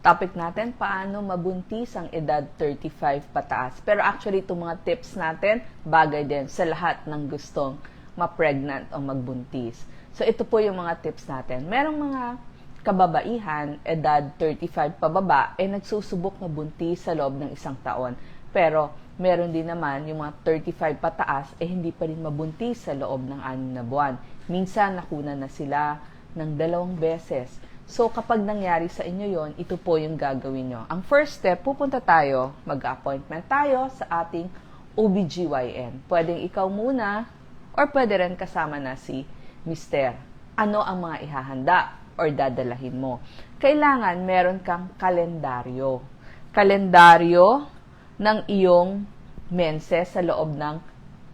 Topic natin, paano mabuntis ang edad 35 pataas. Pero actually, itong mga tips natin, bagay din sa lahat ng gustong ma-pregnant o magbuntis. So, ito po yung mga tips natin. Merong mga kababaihan, edad 35 pababa, eh nagsusubok na buntis sa loob ng isang taon. Pero, meron din naman yung mga 35 pataas, eh hindi pa rin mabuntis sa loob ng anim na buwan. Minsan, nakuna na sila ng dalawang beses. So, kapag nangyari sa inyo yon, ito po yung gagawin nyo. Ang first step, pupunta tayo, mag-appointment tayo sa ating OBGYN. Pwedeng ikaw muna, or pwede rin kasama na si Mister. Ano ang mga ihahanda or dadalahin mo? Kailangan meron kang kalendaryo. Kalendaryo ng iyong menses sa loob ng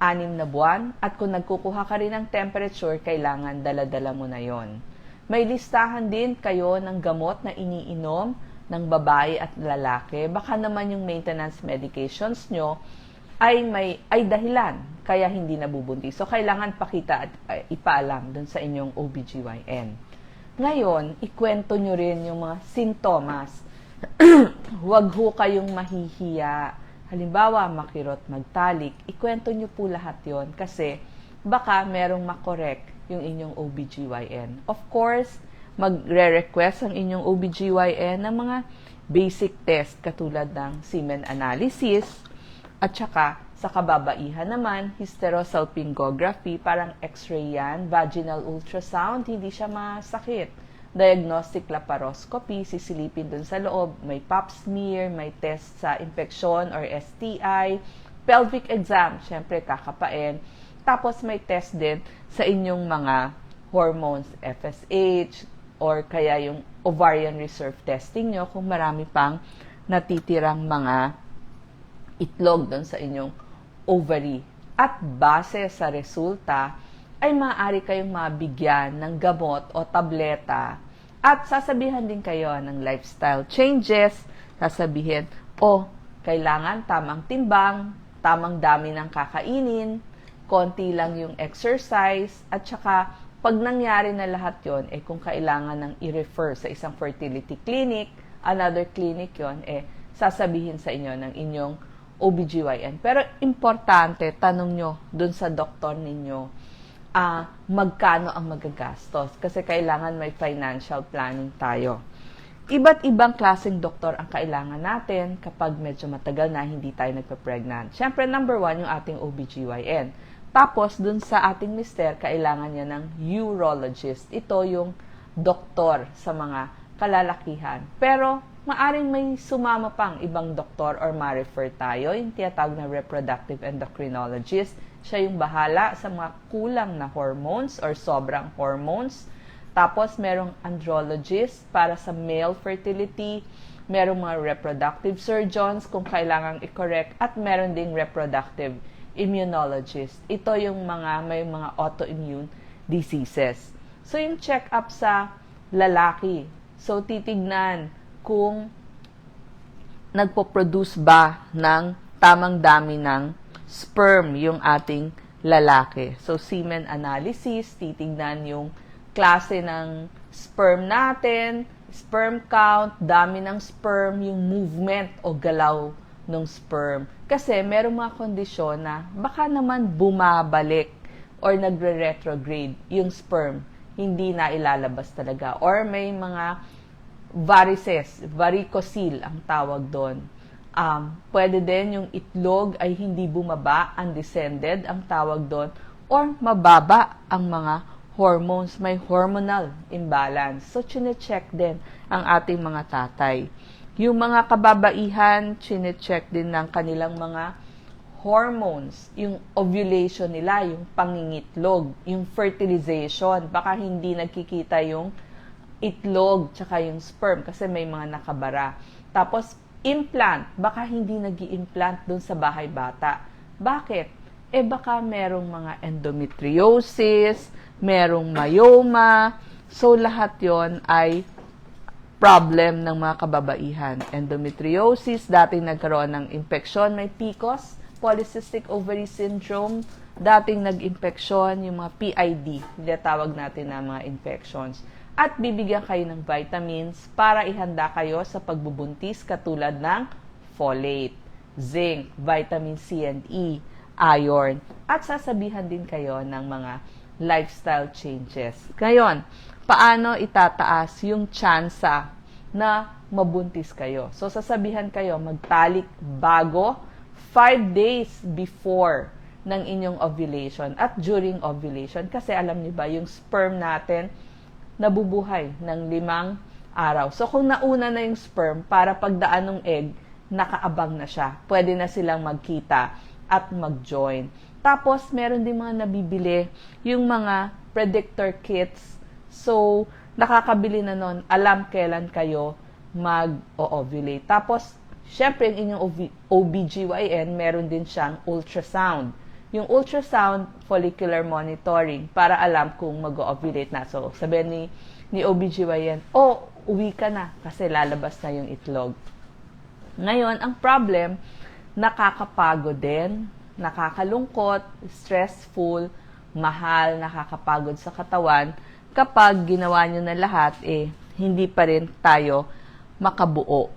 anim na buwan at kung nagkukuha ka rin ng temperature, kailangan daladala mo na yon. May listahan din kayo ng gamot na iniinom ng babae at lalaki. Baka naman yung maintenance medications nyo ay may ay dahilan kaya hindi nabubuntis. So kailangan pakita at uh, ipaalam dun sa inyong OBGYN. Ngayon, ikwento nyo rin yung mga sintomas. Huwag ho kayong mahihiya. Halimbawa, makirot, magtalik. Ikwento nyo po lahat yon kasi baka merong makorek yung inyong OBGYN. Of course, magre-request ang inyong OBGYN ng mga basic test katulad ng semen analysis at saka sa kababaihan naman, hysterosalpingography, parang x-ray yan, vaginal ultrasound, hindi siya masakit. Diagnostic laparoscopy, sisilipin dun sa loob, may pap smear, may test sa infection or STI, pelvic exam, syempre kakapain, tapos may test din sa inyong mga hormones, FSH, or kaya yung ovarian reserve testing nyo kung marami pang natitirang mga itlog doon sa inyong ovary. At base sa resulta, ay maaari kayong mabigyan ng gamot o tableta at sasabihan din kayo ng lifestyle changes, sasabihin, oh, kailangan tamang timbang, tamang dami ng kakainin, konti lang yung exercise, at saka pag nangyari na lahat yon eh kung kailangan ng i-refer sa isang fertility clinic, another clinic yon eh sasabihin sa inyo ng inyong OBGYN. Pero importante, tanong nyo dun sa doktor ninyo, uh, magkano ang magagastos. Kasi kailangan may financial planning tayo. Iba't ibang klaseng doktor ang kailangan natin kapag medyo matagal na hindi tayo nagpa-pregnant. Siyempre, number one, yung ating OBGYN. Tapos, dun sa ating mister, kailangan niya ng urologist. Ito yung doktor sa mga kalalakihan. Pero, maaring may sumama pang ibang doktor or ma-refer tayo, yung tiyatawag na reproductive endocrinologist. Siya yung bahala sa mga kulang na hormones or sobrang hormones. Tapos, merong andrologist para sa male fertility. Merong mga reproductive surgeons kung kailangang i-correct. At meron ding reproductive immunologist. Ito yung mga may mga autoimmune diseases. So, yung check-up sa lalaki. So, titignan kung nagpo-produce ba ng tamang dami ng sperm yung ating lalaki. So, semen analysis, titignan yung klase ng sperm natin, sperm count, dami ng sperm, yung movement o galaw ng sperm. Kasi merong mga kondisyon na baka naman bumabalik or nagre-retrograde yung sperm, hindi na ilalabas talaga. Or may mga varices, varicocele ang tawag doon. Um, pwede din yung itlog ay hindi bumaba, undescended ang tawag doon, or mababa ang mga hormones, may hormonal imbalance. So, chine-check din ang ating mga tatay. Yung mga kababaihan, chine-check din ng kanilang mga hormones, yung ovulation nila, yung pangingitlog, yung fertilization. Baka hindi nagkikita yung itlog tsaka yung sperm kasi may mga nakabara. Tapos, implant. Baka hindi nag implant dun sa bahay bata. Bakit? Eh baka merong mga endometriosis, merong myoma. So, lahat yon ay problem ng mga kababaihan. Endometriosis, dating nagkaroon ng infeksyon, may PCOS, polycystic ovary syndrome, dating nag-infeksyon, yung mga PID, tawag natin na mga infections at bibigyan kayo ng vitamins para ihanda kayo sa pagbubuntis katulad ng folate, zinc, vitamin C and E, iron, at sasabihan din kayo ng mga lifestyle changes. Ngayon, paano itataas yung tsansa na mabuntis kayo? So, sasabihan kayo magtalik bago 5 days before ng inyong ovulation at during ovulation. Kasi alam niyo ba, yung sperm natin nabubuhay ng limang araw. So, kung nauna na yung sperm, para pagdaan ng egg, nakaabang na siya. Pwede na silang magkita at mag-join. Tapos, meron din mga nabibili yung mga predictor kits. So, nakakabili na nun, alam kailan kayo mag-ovulate. Tapos, syempre, yung inyong OB- OBGYN, meron din siyang ultrasound. Yung ultrasound, follicular monitoring, para alam kung mag-ovulate na. So, sabihin ni, ni OBGYN, oh, uwi ka na kasi lalabas na yung itlog. Ngayon, ang problem, nakakapagod din, nakakalungkot, stressful, mahal, nakakapagod sa katawan. Kapag ginawa nyo na lahat, eh, hindi pa rin tayo makabuo.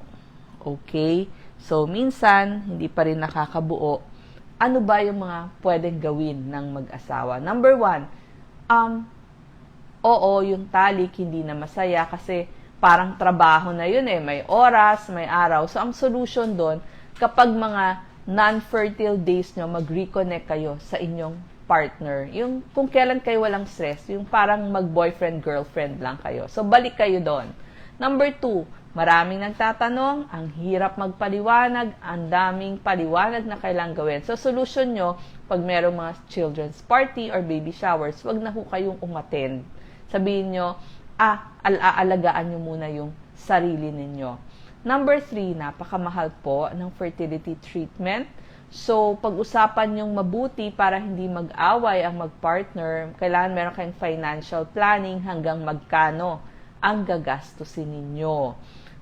Okay? So, minsan, hindi pa rin nakakabuo. Ano ba yung mga pwedeng gawin ng mag-asawa? Number one, um, oo, yung talik hindi na masaya kasi parang trabaho na yun eh. May oras, may araw. So, ang solution doon, kapag mga non-fertile days nyo, mag-reconnect kayo sa inyong partner. Yung kung kailan kayo walang stress, yung parang mag-boyfriend-girlfriend lang kayo. So, balik kayo doon. Number two, maraming nagtatanong, ang hirap magpaliwanag, ang daming paliwanag na kailangang gawin. So, solution nyo, pag merong mga children's party or baby showers, wag na ho kayong umattend. Sabihin nyo, ah, alaalagaan nyo muna yung sarili ninyo. Number three, napakamahal po ng fertility treatment. So, pag-usapan yung mabuti para hindi mag-away ang mag-partner, kailangan meron kayong financial planning hanggang magkano ang gagastusin ninyo.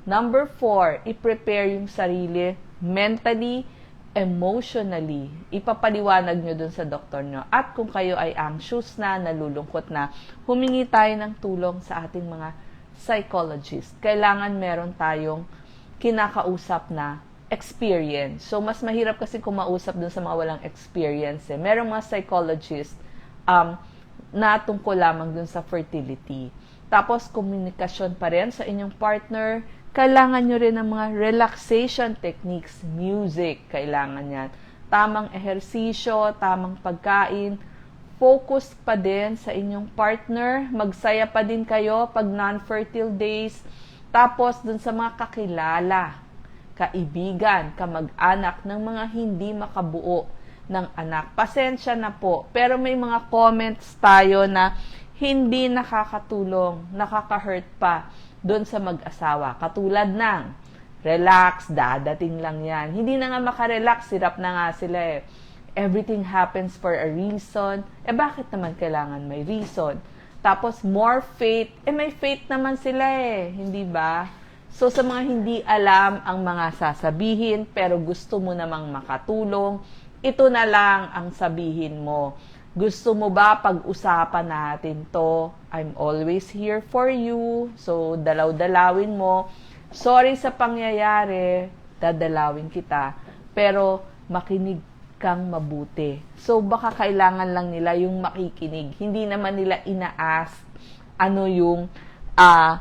Number four, i-prepare yung sarili mentally, emotionally. Ipapaliwanag nyo dun sa doktor nyo. At kung kayo ay anxious na, nalulungkot na, humingi tayo ng tulong sa ating mga psychologist. Kailangan meron tayong kinakausap na experience. So, mas mahirap kasi kumausap dun sa mga walang experience. Eh. Merong mga psychologist um, na tungkol lamang dun sa fertility. Tapos, komunikasyon pa rin sa inyong partner. Kailangan nyo rin ng mga relaxation techniques, music, kailangan yan. Tamang ehersisyo, tamang pagkain. Focus pa din sa inyong partner. Magsaya pa din kayo pag non-fertile days. Tapos, dun sa mga kakilala, kaibigan, kamag-anak ng mga hindi makabuo ng anak. Pasensya na po, pero may mga comments tayo na hindi nakakatulong, nakaka-hurt pa doon sa mag-asawa. Katulad ng, relax, dadating lang yan. Hindi na nga makarelax, sirap na nga sila eh. Everything happens for a reason. Eh bakit naman kailangan may reason? Tapos more faith, eh may faith naman sila eh, hindi ba? So sa mga hindi alam ang mga sasabihin pero gusto mo namang makatulong, ito na lang ang sabihin mo. Gusto mo ba pag-usapan natin to? I'm always here for you. So, dalaw-dalawin mo. Sorry sa pangyayari, dadalawin kita. Pero, makinig kang mabuti. So, baka kailangan lang nila yung makikinig. Hindi naman nila ina-ask ano yung uh,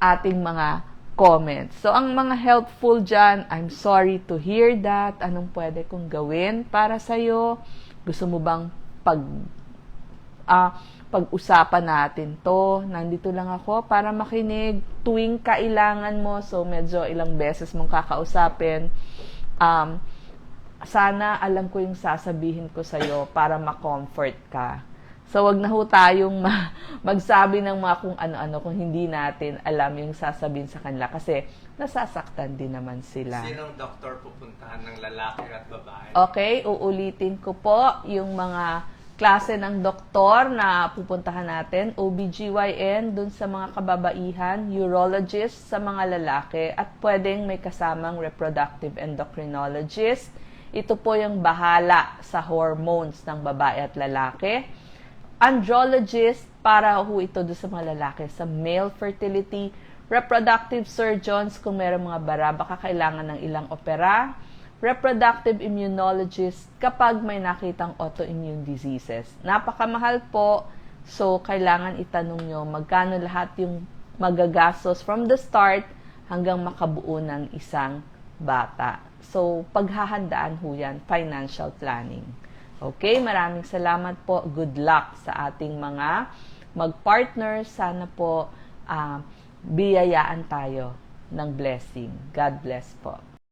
ating mga comments. So, ang mga helpful dyan, I'm sorry to hear that. Anong pwede kong gawin para sa'yo? Gusto mo bang pag uh, pag-usapan natin to. Nandito lang ako para makinig tuwing kailangan mo. So, medyo ilang beses mong kakausapin. Um, sana alam ko yung sasabihin ko sa'yo para ma-comfort ka. So, wag na ho tayong ma- magsabi ng mga kung ano-ano kung hindi natin alam yung sasabihin sa kanila kasi nasasaktan din naman sila. Sinong doktor pupuntahan ng lalaki at babae? Okay, uulitin ko po yung mga klase ng doktor na pupuntahan natin, OBGYN dun sa mga kababaihan, urologist sa mga lalaki, at pwedeng may kasamang reproductive endocrinologist. Ito po yung bahala sa hormones ng babae at lalaki. Andrologist para ho ito do sa mga lalaki sa male fertility, reproductive surgeons kung meron mga bara baka kailangan ng ilang opera, reproductive immunologist kapag may nakitang autoimmune diseases. Napakamahal po, so kailangan itanong nyo magkano lahat yung magagastos from the start hanggang makabuo ng isang bata. So, paghahandaan ho yan, financial planning. Okay, maraming salamat po. Good luck sa ating mga mag-partner. Sana po ah, biyayaan tayo ng blessing. God bless po.